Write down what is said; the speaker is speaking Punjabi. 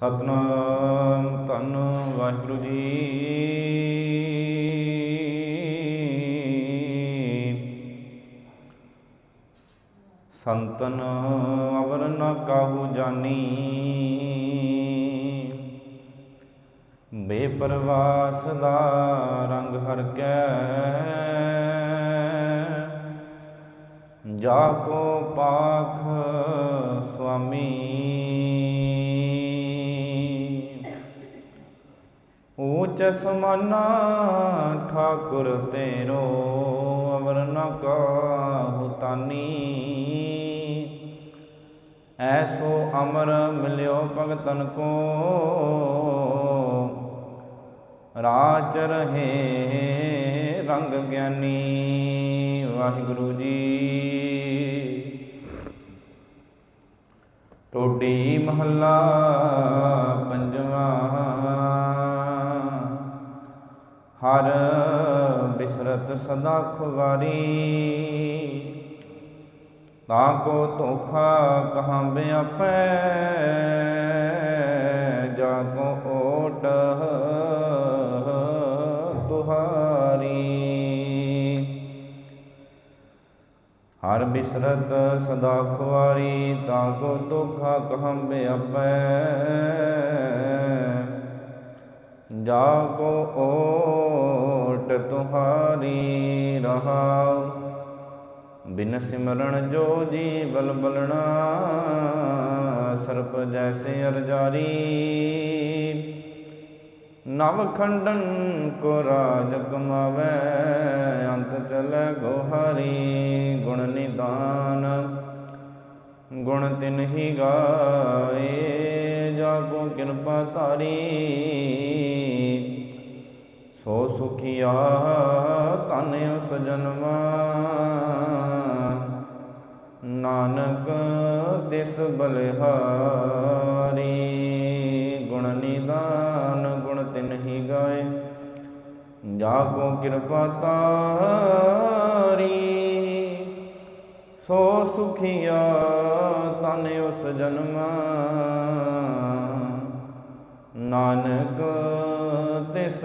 ਸਤਨਾਮ ਧੰਨ ਵਾਹਿਗੁਰੂ ਜੀ। ਸੰਤਨ ਅਵਰ ਨ ਕਾਹੂ ਜਾਨੀ। ਬੇਪਰਵਾਸ ਦਾ ਰੰਗ ਹਰ ਕੈ। ਜਾ ਕੋ ਪਾਖ ਊਚ ਸਮਾਨਾ, ਠਾਕੁਰ ਤੇਰੋ, ਅਵਰ ਨ ਕਾਹੂ ਤਾਨੀ। ਐਸੋ ਅਮਰ ਮਿਲਿਓ ਭਗਤਨ ਕੋ, ਰਾਜ ਰਹੇ ਰੰਗ ਗਿਆਨੀ, ਵਾਹਿਗੁਰੂ ਜੀ। ਟੋਡੀ ਮਹੱਲਾ, ਪੰਜਵਾਂ ਬਿਸਰਤ ਸਦਾ ਖੁਵਾਰੀ। ਤਾਂ ਕੋ ਧੋਖਾ ਕਹਾਂ ਬਿਆਪੈ ਜਾ ਕੋ ਓਟ ਤੁਹਾਰੀ। ਹਰ ਬਿਸਰਤ ਸਦਾ ਖੁਆਰੀ ਤਾਂ ਕੋ ਦੁਖਾ ਕਹਮ ਬਿਆਪੈ ਜਾ ਕੋ ਓਟ ਤੁਹਾਰੀ ਰਹਾਉ। ਬਿਨ ਸਿਮਰਨ ਜੋ ਜੀ ਬਲ ਬਲਣਾ ਸਰਪ ਜੈਸੇ ਅਰਜਾਰੀ। ਨਵ ਖੰਡਨ ਕੋ ਰਾਜ ਕਮਾਵੇ, ਅੰਤ ਚਲੇ ਗੋਹਾਰੀ ਗੁਣ ਨਿਦਾਨ। ਗੁਣ ਤਿਨ ਹੀ ਗਾਏ ਜਾ ਕੋ ਕਿਰਪਾ ਧਾਰੀ। ਸੋ ਸੁਖੀਆ ਤਨ ਉਸ ਜਨਮ। ਨਾਨਕ ਦਿਸ ਬਲਿਹਾਰੀ, ਗੁਣ ਨਿਦਾਨ ਗੁਣ ਤਿਨ ਹੀ ਗਾਏ। ਜਾ ਕੋ ਕਿਰਪਾ ਤਾਰੀ, ਸੋ ਸੁਖੀਆ ਤਨ ਉਸ ਜਨਮ। ਨਾਨਕ ਤਿਸ